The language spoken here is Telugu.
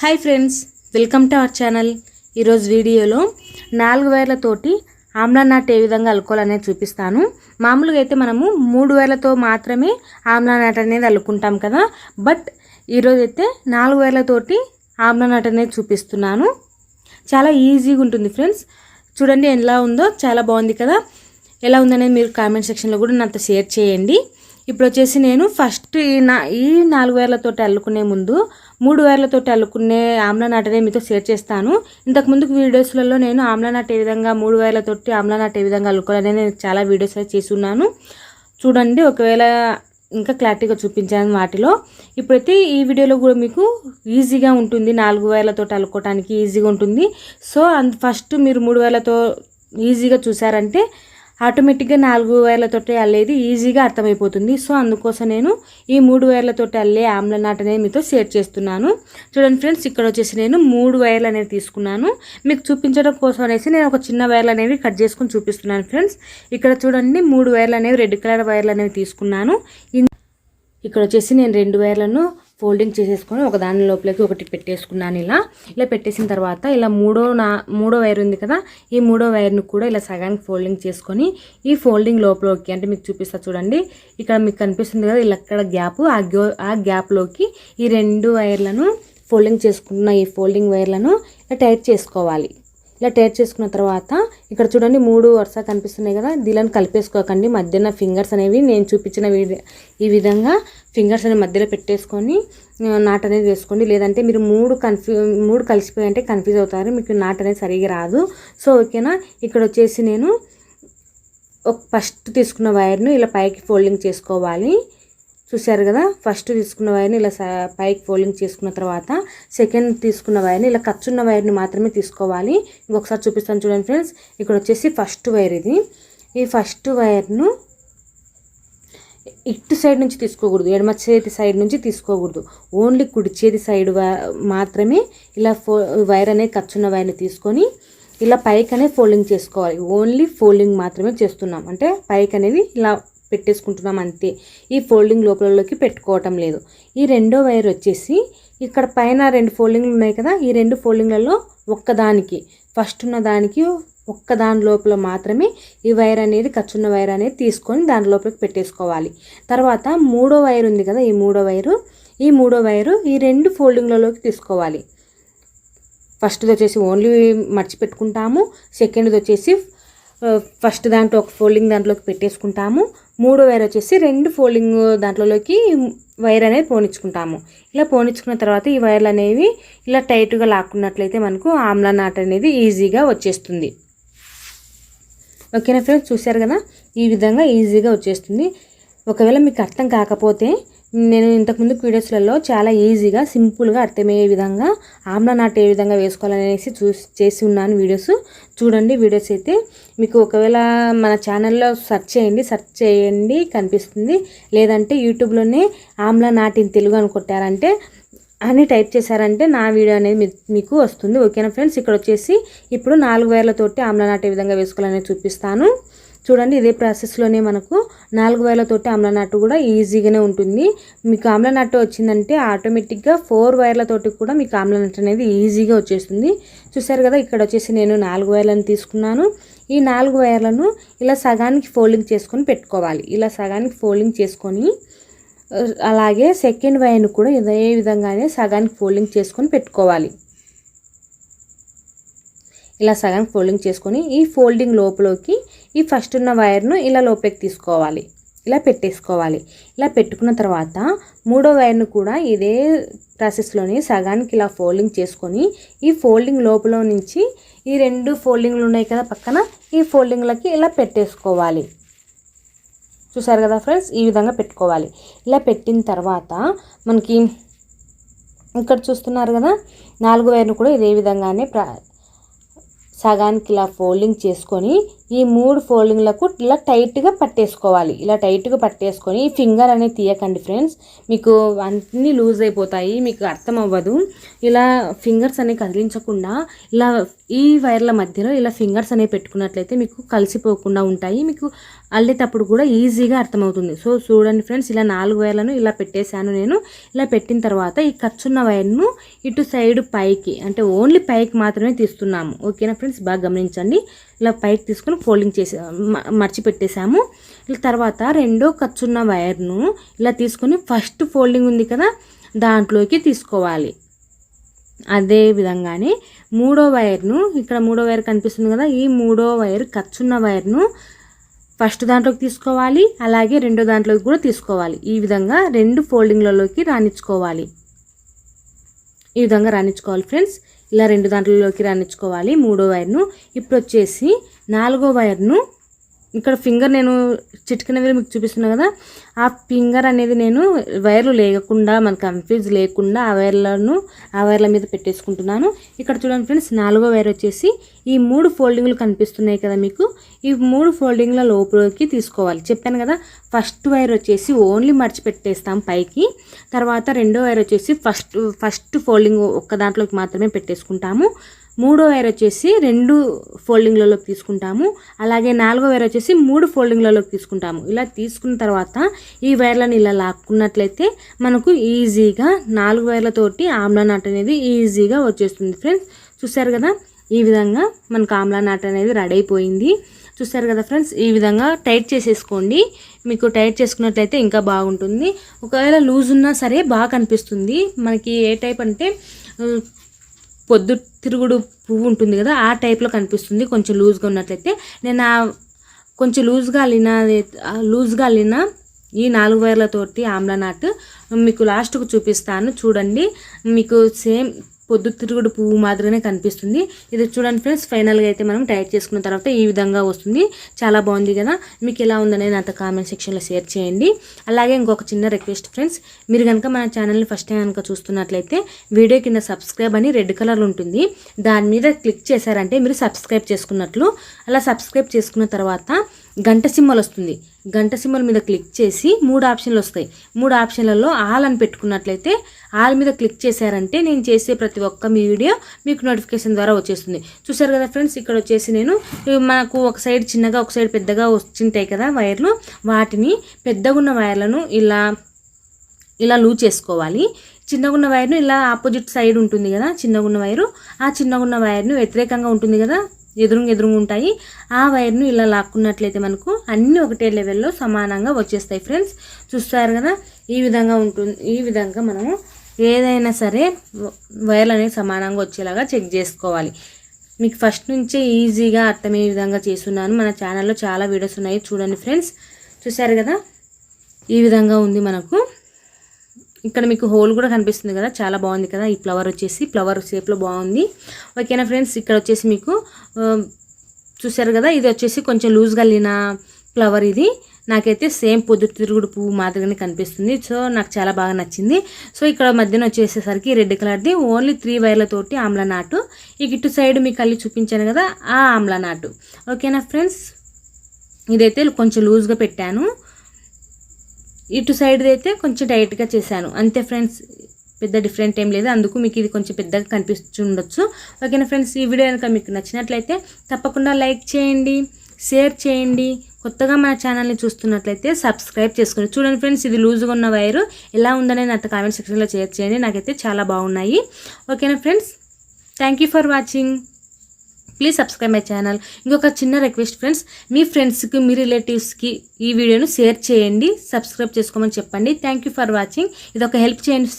Hi friends welcome to our channel ఈరోజు వీడియోలో నాలుగు వేర్లతోటి ఆమ్లా నాట్ ఏ విధంగా అల్లుకోవాలనేది చూపిస్తాను. మామూలుగా అయితే మనము మూడు వేలతో మాత్రమే ఆమ్లా నాట్ అనేది అల్లుకుంటాం కదా. బట్ ఈరోజు అయితే నాలుగు వేలతోటి ఆమ్లా నాట్ అనేది చూపిస్తున్నాను. చాలా ఈజీగా ఉంటుంది ఫ్రెండ్స్ చూడండి ఎలా ఉందో చాలా బాగుంది కదా. ఎలా ఉందనేది మీరు కామెంట్ సెక్షన్లో కూడా నాతో షేర్ చేయండి. ఇప్పుడు వచ్చేసి నేను ఫస్ట్ ఈ నా ఈ నాలుగు వేలతోటి అల్లుకునే ముందు మూడు వేలతోటి అల్లుకునే ఆమ్లా నాటనే మీతో షేర్ చేస్తాను. ఇంతకు ముందుకు వీడియోస్లలో నేను ఆమ్లా నాట్ ఏ విధంగా మూడు వేలతోటి ఆమ్లా నాట్ ఏ విధంగా అల్లుకోవాలని నేను చాలా వీడియోస్ అయితే చేసి ఉన్నాను చూడండి ఒకవేళ ఇంకా క్లారిటీగా చూపించాను వాటిలో. ఇప్పుడైతే ఈ వీడియోలో కూడా మీకు ఈజీగా ఉంటుంది నాలుగు వేలతో అల్లుకోవటానికి ఈజీగా ఉంటుంది. సో అంత ఫస్ట్ మీరు మూడు వేలతో ఈజీగా చూసారంటే ఆటోమేటిక్గా నాలుగు వేలతోటి అల్లేది ఈజీగా అర్థమైపోతుంది. సో అందుకోసం నేను ఈ మూడు వైర్లతోటి అల్లే ఆమ్ల నాట్ అనేది మీతో షేర్ చేస్తున్నాను. చూడండి ఫ్రెండ్స్ ఇక్కడ వచ్చేసి నేను మూడు వైర్లు అనేది తీసుకున్నాను. మీకు చూపించడం కోసం అనేసి నేను ఒక చిన్న వైర్లు అనేవి కట్ చేసుకొని చూపిస్తున్నాను ఫ్రెండ్స్. ఇక్కడ చూడండి మూడు వైర్లు అనేవి రెడ్ కలర్ వైర్లు అనేవి తీసుకున్నాను. ఇక్కడ వచ్చేసి నేను రెండు వైర్లను ఫోల్డింగ్ చేసేసుకొని ఒక దాని లోపలికి ఒకటి పెట్టేసుకున్నాను ఇలా. ఇలా పెట్టేసిన తర్వాత ఇలా మూడో నా మూడో వైర్ ఉంది కదా ఈ మూడో వైర్ను కూడా ఇలా సగానికి ఫోల్డింగ్ చేసుకొని ఈ ఫోల్డింగ్ లోపలికి అంటే మీకు చూపిస్తా చూడండి. ఇక్కడ మీకు కనిపిస్తుంది కదా ఇలా అక్కడ గ్యాప్ ఆ గ్యో ఆ గ్యాప్లోకి ఈ రెండు వైర్లను ఫోల్డింగ్ చేసుకున్న ఈ ఫోల్డింగ్ వైర్లను ఇలా టైట్ చేసుకోవాలి. ఇలా టేర్ చేసుకున్న తర్వాత ఇక్కడ చూడండి మూడు వరుస కనిపిస్తున్నాయి కదా దీనిని కలిపేసుకోకండి. మధ్యన ఫింగర్స్ అనేవి నేను చూపించిన ఈ విధంగా ఫింగర్స్ అనేవి మధ్యలో పెట్టేసుకొని నాట్ అనేది వేసుకోండి. లేదంటే మీరు మూడు కన్ఫ్యూ మూడు కలిసిపోయి అంటే కన్ఫ్యూజ్ అవుతారు. మీకు నాట్ అనేది సరిగా రాదు. సో ఓకేనా ఇక్కడ వచ్చేసి నేను ఒక ఫస్ట్ తీసుకున్న వైర్ను ఇలా పైకి ఫోల్డింగ్ చేసుకోవాలి. చూశారు కదా? ఫస్ట్ తీసుకున్న వైర్ని ఇలా పైకి ఫోల్డింగ్ చేసుకున్న తర్వాత సెకండ్ తీసుకున్న వైర్ని ఇలా ఖర్చున్న వైర్ని మాత్రమే తీసుకోవాలి. ఇంకొకసారి చూపిస్తాను చూడండి ఫ్రెండ్స్ ఇక్కడ వచ్చేసి ఫస్ట్ వైర్ ఇది. ఈ ఫస్ట్ వైర్ను ఇటు సైడ్ నుంచి తీసుకోకూడదు. ఎడమ చేతి సైడ్ నుంచి తీసుకోకూడదు. ఓన్లీ కుడి చేతి సైడ్ మాత్రమే ఇలా ఫో వైర్ అనేది ఖర్చున్న వైర్ని తీసుకొని ఇలా పైకి అనేది ఫోల్డింగ్ చేసుకోవాలి. ఓన్లీ ఫోల్డింగ్ మాత్రమే చేస్తున్నాం. అంటే పైకి అనేది ఇలా పెట్టేసుకుంటున్నాం అంతే. ఈ ఫోల్డింగ్ లోపలలోకి పెట్టుకోవటం లేదు. ఈ రెండో వైర్ వచ్చేసి ఇక్కడ పైన రెండు ఫోల్డింగ్లు ఉన్నాయి కదా ఈ రెండు ఫోల్డింగ్లలో ఒక్కదానికి ఫస్ట్ ఉన్న దానికి ఒక్క దాని లోపల మాత్రమే ఈ వైర్ అనేది ఖర్చున్న వైర్ అనేది తీసుకొని దాని లోపలికి పెట్టేసుకోవాలి. తర్వాత మూడో వైర్ ఉంది కదా ఈ మూడో వైరు ఈ మూడో వైరు ఈ రెండు ఫోల్డింగ్లలోకి తీసుకోవాలి. ఫస్ట్ది వచ్చేసి ఓన్లీ మర్చిపెట్టుకుంటాము సెకండ్ది వచ్చేసి ఫస్ట్ దాంట్లో ఒక ఫోల్డింగ్ దాంట్లోకి పెట్టేసుకుంటాము. మూడో వైర్ వచ్చేసి రెండు ఫోల్డింగ్ దాంట్లోకి వైర్ అనేది పోనిచ్చుకుంటాము. ఇలా పోనిచ్చుకున్న తర్వాత ఈ వైర్లు అనేవి ఇలా టైట్గా లాక్కున్నట్లయితే మనకు ఆమ్లా నాట్ అనేది ఈజీగా వచ్చేస్తుంది. ఓకేనా ఫ్రెండ్స్ చూశారు కదా? ఈ విధంగా ఈజీగా వచ్చేస్తుంది. ఒకవేళ మీకు అర్థం కాకపోతే నేను ఇంతకుముందు వీడియోస్లలో చాలా ఈజీగా సింపుల్గా అర్థమయ్యే విధంగా ఆమ్లా నాట్ ఏ విధంగా వేసుకోవాలనేసి చూసి చేసి ఉన్నాను వీడియోస్. చూడండి వీడియోస్ అయితే మీకు ఒకవేళ మన ఛానల్లో సెర్చ్ చేయండి సెర్చ్ చేయండి కనిపిస్తుంది. లేదంటే యూట్యూబ్లోనే ఆమ్లా నాట్ ఇన్ తెలుగు అని కొట్టారంటే అని టైప్ చేశారంటే నా వీడియో అనేది మీకు వస్తుంది. ఓకేనా ఫ్రెండ్స్? ఇక్కడ వచ్చేసి ఇప్పుడు నాలుగు వేలతోటి ఆమ్లా నాటు ఏ విధంగా వేసుకోవాలనేది చూపిస్తాను. చూడండి ఇదే ప్రాసెస్లోనే మనకు నాలుగు వేలతోటి ఆమ్లా కూడా ఈజీగానే ఉంటుంది. మీకు ఆమ్లా వచ్చిందంటే ఆటోమేటిక్గా ఫోర్ వైర్లతోటి కూడా మీకు ఆమ్లనట్టు అనేది ఈజీగా వచ్చేస్తుంది. చూసారు కదా ఇక్కడ వచ్చేసి నేను నాలుగు వైర్లను తీసుకున్నాను. ఈ నాలుగు వైర్లను ఇలా సగానికి ఫోల్డింగ్ చేసుకొని పెట్టుకోవాలి. ఇలా సగానికి ఫోల్డింగ్ చేసుకొని అలాగే సెకండ్ వైర్ను కూడా ఇదే విధంగానే సగానికి ఫోల్డింగ్ చేసుకొని పెట్టుకోవాలి. ఇలా సగానికి ఫోల్డింగ్ చేసుకొని ఈ ఫోల్డింగ్ లోపలికి ఈ ఫస్ట్ ఉన్న వైర్ను ఇలా లోపలికి తీసుకోవాలి. ఇలా పెట్టేసుకోవాలి. ఇలా పెట్టుకున్న తర్వాత మూడో వైర్ను కూడా ఇదే ప్రాసెస్లోనే సగానికి ఇలా ఫోల్డింగ్ చేసుకొని ఈ ఫోల్డింగ్ లోపల నుంచి ఈ రెండు ఫోల్డింగ్లు ఉన్నాయి కదా పక్కన ఈ ఫోల్డింగ్లకి ఇలా పెట్టేసుకోవాలి. చూసారు కదా ఫ్రెండ్స్ ఈ విధంగా పెట్టుకోవాలి. ఇలా పెట్టిన తర్వాత మనకి ఇక్కడ చూస్తున్నారు కదా నాలుగు వైర్ను కూడా ఇదే విధంగానే ప్రా సగానికి ఇలా ఫోల్డింగ్ చేసుకొని ఈ మూడు ఫోల్డింగ్లకు ఇలా టైట్గా పట్టేసుకోవాలి. ఇలా టైట్గా పట్టేసుకొని ఈ ఫింగర్ అనేది తీయకండి ఫ్రెండ్స్ మీకు అన్నీ లూజ్ అయిపోతాయి మీకు అర్థం అవ్వదు. ఇలా ఫింగర్స్ అనేవి కదిలించకుండా ఇలా ఈ వైర్ల మధ్యలో ఇలా ఫింగర్స్ అనేవి పెట్టుకున్నట్లయితే మీకు కలిసిపోకుండా ఉంటాయి. మీకు అల్లేటప్పుడు కూడా ఈజీగా అర్థమవుతుంది. సో చూడండి ఫ్రెండ్స్ ఇలా నాలుగు వైర్లను ఇలా పెట్టేశాను నేను. ఇలా పెట్టిన తర్వాత ఈ ఖర్చున్న వైర్ను ఇటు సైడ్ పైకి అంటే ఓన్లీ పైకి మాత్రమే తీస్తున్నాము. ఓకేనా ఫ్రెండ్స్ బాగా గమనించండి. ఇలా పైకి తీసుకొని ఫోల్డింగ్ చేసే మర్చిపెట్టేసాము ఇలా తర్వాత రెండో ఖర్చున్న వైర్ను ఇలా తీసుకొని ఫస్ట్ ఫోల్డింగ్ ఉంది కదా దాంట్లోకి తీసుకోవాలి. అదే విధంగానే మూడో వైర్ను ఇక్కడ మూడో వైర్ కనిపిస్తుంది కదా ఈ మూడో వైర్ ఖర్చున్న వైర్ను ఫస్ట్ దాంట్లోకి తీసుకోవాలి అలాగే రెండో దాంట్లోకి కూడా తీసుకోవాలి. ఈ విధంగా రెండు ఫోల్డింగ్లలోకి రాణించుకోవాలి. ఈ విధంగా రాణించుకోవాలి ఫ్రెండ్స్. ఇలా రెండు దాంట్లలోకి రాణించుకోవాలి మూడో వైర్ను. ఇప్పుడు వచ్చేసి నాలుగో వైర్ను. ఇక్కడ ఫింగర్ నేను చిటికిన వేలు మీకు చూపిస్తున్నా కదా. ఆ ఫింగర్ అనేది నేను వైర్లు లేకుండా మనకు కన్ఫ్యూజ్ లేకుండా ఆ వైర్లను ఆ వైర్ల మీద పెట్టేసుకుంటున్నాను. ఇక్కడ చూడండి ఫ్రెండ్స్ నాలుగో వైర్ వచ్చేసి ఈ మూడు ఫోల్డింగ్లు కనిపిస్తున్నాయి కదా మీకు. ఈ మూడు ఫోల్డింగ్ల లోపలికి తీసుకోవాలి. చెప్పాను కదా ఫస్ట్ వైర్ వచ్చేసి ఓన్లీ మర్చి పెట్టేస్తాం పైకి. తర్వాత రెండో వైర్ వచ్చేసి ఫస్ట్ ఫస్ట్ ఫోల్డింగ్ ఒక్క దాంట్లోకి మాత్రమే పెట్టేసుకుంటాము. మూడో వైర్ వచ్చేసి రెండు ఫోల్డింగ్లలోకి తీసుకుంటాము. అలాగే నాలుగో వైర్ వచ్చేసి మూడు ఫోల్డింగ్లలోకి తీసుకుంటాము. ఇలా తీసుకున్న తర్వాత ఈ వైర్లను ఇలా లాక్కున్నట్లయితే మనకు ఈజీగా నాలుగు వైర్లతోటి ఆమ్లా నాట్ అనేది ఈజీగా వచ్చేస్తుంది ఫ్రెండ్స్. చూసారు కదా? ఈ విధంగా మనకు ఆమ్లా నాట్ అనేది రెడీ అయిపోయింది. చూసారు కదా ఫ్రెండ్స్? ఈ విధంగా టైట్ చేసేసుకోండి. మీకు టైట్ చేసుకున్నట్లయితే ఇంకా బాగుంటుంది. ఒకవేళ లూజ్ ఉన్నా సరే బాగా కనిపిస్తుంది. మనకి ఏ టైప్ అంటే పొద్దు తిరుగుడు పువ్వు ఉంటుంది కదా ఆ టైప్లో కనిపిస్తుంది. కొంచెం లూజ్గా ఉన్నట్లయితే నేను ఆ కొంచెం లూజ్గా అల్లిన లూజ్గా అల్లిన ఈ నాలుగు వైర్లతోటి ఆమ్లా నాట్ మీకు లాస్ట్కు చూపిస్తాను. చూడండి మీకు సేమ్ పొద్దుతిరుగుడు పువ్వు మాదిరిగానే కనిపిస్తుంది. ఇది చూడండి ఫ్రెండ్స్ ఫైనల్గా అయితే మనం టైట్ చేసుకున్న తర్వాత ఈ విధంగా వస్తుంది. చాలా బాగుంది కదా? మీకు ఎలా ఉందనేది నాతో కామెంట్ సెక్షన్లో షేర్ చేయండి. అలాగే ఇంకొక చిన్న రిక్వెస్ట్ ఫ్రెండ్స్ మీరు కనుక మన ఛానల్ని ఫస్ట్ టైం కనుక చూస్తున్నట్లయితే వీడియో కింద సబ్స్క్రైబ్ అని రెడ్ కలర్ ఉంటుంది. దాని మీద క్లిక్ చేశారంటే మీరు సబ్స్క్రైబ్ చేసుకున్నట్లు. అలా సబ్స్క్రైబ్ చేసుకున్న తర్వాత గంట సింబల్ వస్తుంది. గంట సింబల్ మీద క్లిక్ చేసి మూడు ఆప్షన్లు వస్తాయి. మూడు ఆప్షన్లలో ఆల్ అని పెట్టుకున్నట్లయితే ఆల్ మీద క్లిక్ చేశారంటే నేను చేసే ప్రతి ఒక్క మీ వీడియో మీకు నోటిఫికేషన్ ద్వారా వచ్చేస్తుంది. చూసారు కదా ఫ్రెండ్స్ ఇక్కడ వచ్చేసి నేను మనకు ఒక సైడ్ చిన్నగా ఒక సైడ్ పెద్దగా వచ్చింటాయి కదా వైర్లు. వాటిని పెద్దగా ఉన్న వైర్లను ఇలా ఇలా లూజ్ చేసుకోవాలి. చిన్నగున్న వైర్ను ఇలా ఆపోజిట్ సైడ్ ఉంటుంది కదా చిన్నగున్న వైరు. ఆ చిన్నగున్న వైర్ను వ్యతిరేకంగా ఉంటుంది కదా ఎదురుగా ఎదురుంగా ఉంటాయి. ఆ వైర్ను ఇలా లాక్కున్నట్లయితే మనకు అన్నీ ఒకటే లెవెల్లో సమానంగా వచ్చేస్తాయి ఫ్రెండ్స్. చూస్తారు కదా ఈ విధంగా ఉంటుంది ఈ విధంగా మనము ఏదైనా సరే వైర్లు అనేవి సమానంగా వచ్చేలాగా చెక్ చేసుకోవాలి. మీకు ఫస్ట్ నుంచే ఈజీగా అర్థమయ్యే విధంగా చేస్తున్నాను. మన ఛానల్లో చాలా వీడియోస్ ఉన్నాయి చూడండి ఫ్రెండ్స్. చూసారు కదా ఈ విధంగా ఉంది మనకు ఇక్కడ మీకు హోల్ కూడా కనిపిస్తుంది కదా చాలా బాగుంది కదా ఈ ఫ్లవర్ వచ్చేసి ఫ్లవర్ షేప్లో బాగుంది. ఓకేనా ఫ్రెండ్స్ ఇక్కడ వచ్చేసి మీకు చూసారు కదా ఇది వచ్చేసి కొంచెం లూజ్గా వెళ్ళిన ఫ్లవర్ ఇది. నాకైతే సేమ్ పొద్దు తిరుగుడు పువ్వు మాదిరిగానే కనిపిస్తుంది. సో నాకు చాలా బాగా నచ్చింది. సో ఇక్కడ మధ్యన వచ్చేసేసరికి రెడ్ కలర్ది ఓన్లీ త్రీ వైర్లతోటి ఆమ్లా నాటు. ఈ ఇటు సైడ్ మీకు అల్లి చూపించాను కదా ఆ ఆమ్లా నాటు. ఓకేనా ఫ్రెండ్స్? ఇదైతే కొంచెం లూజ్గా పెట్టాను. ఇటు సైడ్ అయితే కొంచెం టైట్గా చేశాను. అంతే ఫ్రెండ్స్ పెద్ద డిఫరెంట్ ఏం లేదు. అందుకు మీకు ఇది కొంచెం పెద్దగా కనిపిస్తుండొచ్చు. ఓకేనా ఫ్రెండ్స్ ఈ వీడియో కనుక మీకు నచ్చినట్లయితే తప్పకుండా లైక్ చేయండి షేర్ చేయండి. కొత్తగా మన ఛానల్ని చూస్తున్నట్లయితే సబ్స్క్రైబ్ చేసుకోండి చూడండి ఫ్రెండ్స్ ఇది లూజ్గా ఉన్న వైరు ఎలా ఉందనే నాతో కామెంట్ సెక్షన్లో షేర్ చేయండి. నాకైతే చాలా బాగున్నాయి. ఓకేనా friends thank you for watching please subscribe my channel ఇంకొక చిన్న రిక్వెస్ట్ ఫ్రెండ్స్ మీ ఫ్రెండ్స్కి మీ రిలేటివ్స్కి ఈ వీడియోను షేర్ చేయండి సబ్స్క్రైబ్ చేసుకోమని చెప్పండి. థ్యాంక్ యూ ఫర్ వాచింగ్ ఇది ఒక హెల్ప్ చేయండి